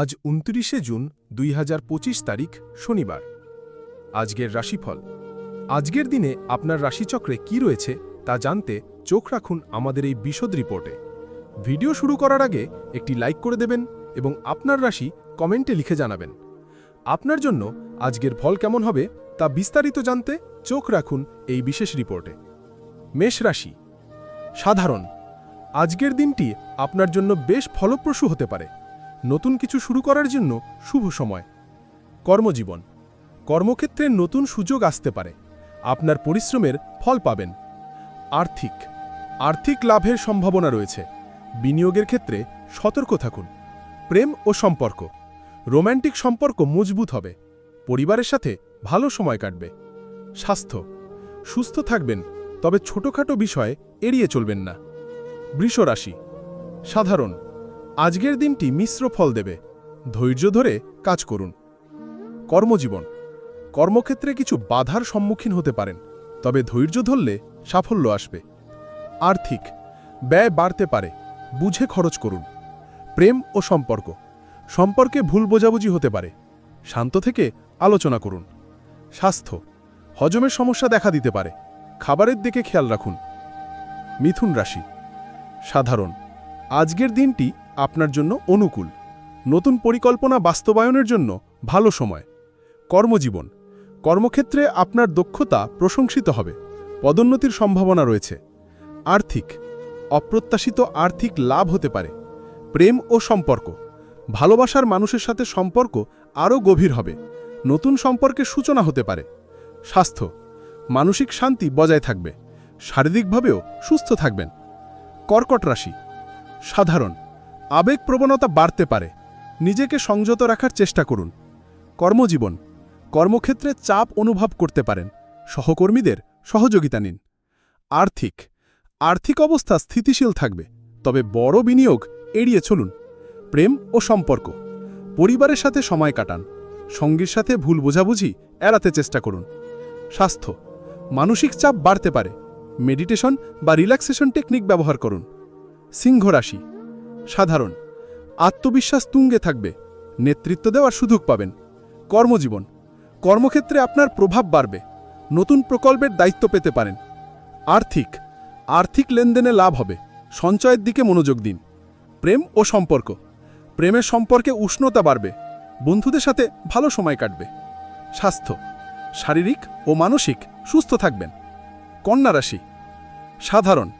আজ উনত্রিশে জুন দুই হাজার পঁচিশ তারিখ, শনিবার। আজকের রাশিফল। আজকের দিনে আপনার রাশিচক্রে কি রয়েছে তা জানতে চোখ রাখুন আমাদের এই বিশদ রিপোর্টে। ভিডিও শুরু করার আগে একটি লাইক করে দেবেন এবং আপনার রাশি কমেন্টে লিখে জানাবেন। আপনার জন্য আজকের ফল কেমন হবে তা বিস্তারিত জানতে চোখ রাখুন এই বিশেষ রিপোর্টে। মেষ রাশি। সাধারণ। আজকের দিনটি আপনার জন্য বেশ ফলপ্রসূ হতে পারে। নতুন কিছু শুরু করার জন্য শুভ সময়। কর্মজীবন। কর্মক্ষেত্রে নতুন সুযোগ আসতে পারে। আপনার পরিশ্রমের ফল পাবেন। আর্থিক। আর্থিক লাভের সম্ভাবনা রয়েছে। বিনিয়োগের ক্ষেত্রে সতর্ক থাকুন। প্রেম ও সম্পর্ক। রোম্যান্টিক সম্পর্ক মজবুত হবে। পরিবারের সাথে ভালো সময় কাটবে। স্বাস্থ্য। সুস্থ থাকবেন, তবে ছোটখাটো বিষয়ে এড়িয়ে চলবেন না। বৃষরাশি। সাধারণ। আজকের দিনটি মিশ্র ফল দেবে। ধৈর্য ধরে কাজ করুন। কর্মজীবন। কর্মক্ষেত্রে কিছু বাধার সম্মুখীন হতে পারেন, তবে ধৈর্য ধরলে সাফল্য আসবে। আর্থিক। ব্যয় বাড়তে পারে। বুঝে খরচ করুন। প্রেম ও সম্পর্ক। সম্পর্কে ভুল বোঝাবুঝি হতে পারে। শান্ত থেকে আলোচনা করুন। স্বাস্থ্য। হজমের সমস্যা দেখা দিতে পারে। খাবারের দিকে খেয়াল রাখুন। মিথুন রাশি। সাধারণ। আজকের দিনটি আপনার জন্য অনুকূল। নতুন পরিকল্পনা বাস্তবায়নের জন্য ভালো সময়। কর্মজীবন। কর্মক্ষেত্রে আপনার দক্ষতা প্রশংসিত হবে। পদোন্নতির সম্ভাবনা রয়েছে। আর্থিক। অপ্রত্যাশিত আর্থিক লাভ হতে পারে। প্রেম ও সম্পর্ক। ভালোবাসার মানুষের সাথে সম্পর্ক আরও গভীর হবে। নতুন সম্পর্কের সূচনা হতে পারে। স্বাস্থ্য। মানসিক শান্তি বজায় থাকবে। শারীরিকভাবেও সুস্থ থাকবেন। কর্কট রাশি। সাধারণ। আবেগ প্রবণতা বাড়তে পারে। নিজেকে সংযত রাখার চেষ্টা করুন। কর্মজীবন, কর্মক্ষেত্রে চাপ অনুভব করতে পারেন। সহকর্মীদের সহযোগিতা নিন। আর্থিক আর্থিক অবস্থা স্থিতিশীল থাকবে, তবে বড় বিনিয়োগ এড়িয়ে চলুন। প্রেম ও সম্পর্ক, পরিবারের সাথে সময় কাটান, সঙ্গীর সাথে ভুল বোঝাবুঝি এড়াতে চেষ্টা করুন। স্বাস্থ্য, মানসিক চাপ বাড়তে পারে। মেডিটেশন বা রিল্যাক্সেশন টেকনিক ব্যবহার করুন। সিংহ রাশি সাধারণ। আত্মবিশ্বাস তুঙ্গে থাকবে। নেতৃত্ব দেওয়ার সুযোগ পাবেন। কর্মজীবন। কর্মক্ষেত্রে আপনার প্রভাব বাড়বে। নতুন প্রকল্পের দায়িত্ব পেতে পারেন। আর্থিক। আর্থিক লেনদেনে লাভ হবে। সঞ্চয়ের দিকে মনোযোগ দিন। প্রেম ও সম্পর্ক। প্রেমের সম্পর্কে উষ্ণতা বাড়বে। বন্ধুদের সাথে ভালো সময় কাটবে। স্বাস্থ্য। শারীরিক ও মানসিক সুস্থ থাকবেন। কন্যা রাশি। সাধারণ।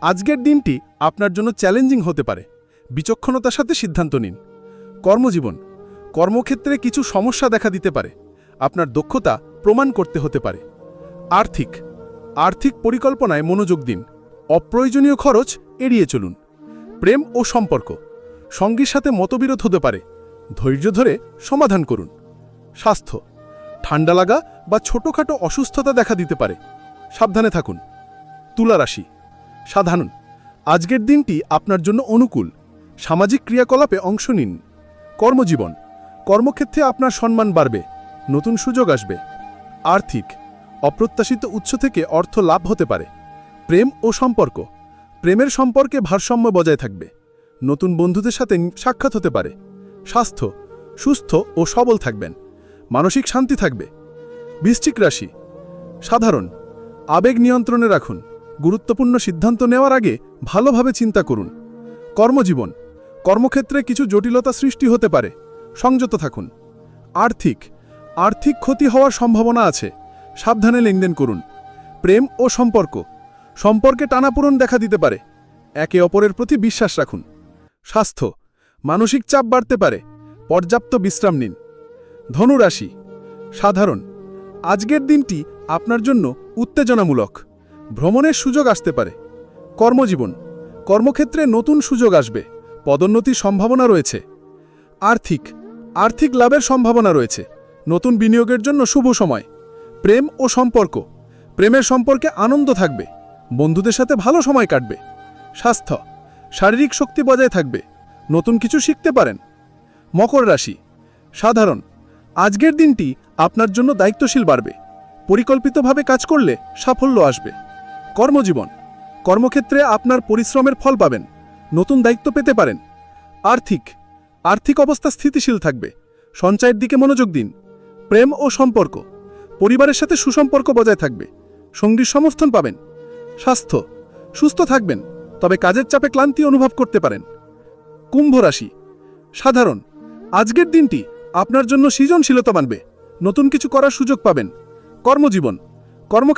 আজকের দিনটি আপনার জন্য চ্যালেঞ্জিং হতে পারে। বিচক্ষণতার সাথে সিদ্ধান্ত নিন। কর্মজীবন, কর্মক্ষেত্রে কিছু সমস্যা দেখা দিতে পারে। আপনার দক্ষতা প্রমাণ করতে হতে পারে। আর্থিক আর্থিক পরিকল্পনায় মনোযোগ দিন। অপ্রয়োজনীয় খরচ এড়িয়ে চলুন। প্রেম ও সম্পর্ক, সঙ্গীর সাথে মতবিরোধ হতে পারে। ধৈর্য ধরে সমাধান করুন। স্বাস্থ্য, ঠান্ডা লাগা বা ছোটখাটো অসুস্থতা দেখা দিতে পারে। সাবধানে থাকুন। তুলা রাশি সাধারণ। আজকের দিনটি আপনার জন্য অনুকূল। সামাজিক ক্রিয়াকলাপে অংশ নিন। কর্মজীবন। কর্মক্ষেত্রে আপনার সম্মান বাড়বে, নতুন সুযোগ আসবে। আর্থিক। অপ্রত্যাশিত উৎস থেকে অর্থ লাভ হতে পারে। প্রেম ও সম্পর্ক। প্রেমের সম্পর্কে ভারসাম্য বজায় থাকবে। নতুন বন্ধুদের সাথে সাক্ষাৎ হতে পারে। স্বাস্থ্য। সুস্থ ও সবল থাকবেন। মানসিক শান্তি থাকবে। বৃশ্চিক রাশি। সাধারণ। আবেগ নিয়ন্ত্রণে রাখুন। গুরুত্বপূর্ণ সিদ্ধান্ত নেওয়ার আগে ভালোভাবে চিন্তা করুন। কর্মজীবন। কর্মক্ষেত্রে কিছু জটিলতা সৃষ্টি হতে পারে। সংযত থাকুন। আর্থিক। আর্থিক ক্ষতি হওয়ার সম্ভাবনা আছে। সাবধানে লেনদেন করুন। প্রেম ও সম্পর্ক। সম্পর্কে টানাপূরণ দেখা দিতে পারে। একে অপরের প্রতি বিশ্বাস রাখুন। স্বাস্থ্য। মানসিক চাপ বাড়তে পারে। পর্যাপ্ত বিশ্রাম নিন। ধনুরাশি। সাধারণ। আজকের দিনটি আপনার জন্য উত্তেজনামূলক। ভ্রমণের সুযোগ আসতে পারে। কর্মজীবন। কর্মক্ষেত্রে নতুন সুযোগ আসবে। পদোন্নতির সম্ভাবনা রয়েছে। আর্থিক আর্থিক লাভের সম্ভাবনা রয়েছে। নতুন বিনিয়োগের জন্য শুভ সময়। প্রেম ও সম্পর্ক। প্রেমের সম্পর্কে আনন্দ থাকবে। বন্ধুদের সাথে ভালো সময় কাটবে। স্বাস্থ্য, শারীরিক শক্তি বজায় থাকবে। নতুন কিছু শিখতে পারেন। মকর রাশি। সাধারণ। আজকের দিনটি আপনার জন্য দায়িত্বশীল বাড়বে। পরিকল্পিতভাবে কাজ করলে সাফল্য আসবে। কর্মজীবন। কর্মক্ষেত্রে আপনার পরিশ্রমের ফল পাবেন। নতুন দায়িত্ব পেতে পারেন। আর্থিক আর্থিক অবস্থা স্থিতিশীল থাকবে। সঞ্চয়ের দিকে মনোযোগ দিন। প্রেম ও সম্পর্ক, পরিবারের সাথে সুসম্পর্ক বজায় থাকবে। সঙ্গীর সমর্থন পাবেন। স্বাস্থ্য, সুস্থ থাকবেন, তবে কাজের চাপে ক্লান্তি অনুভব করতে পারেন। কুম্ভ রাশি, সাধারণ, আজকের দিনটি আপনার জন্য সৃজনশীলতা মানবে নতুন কিছু করার সুযোগ পাবেন। কর্মজীবন, কর্মক্ষেত্রে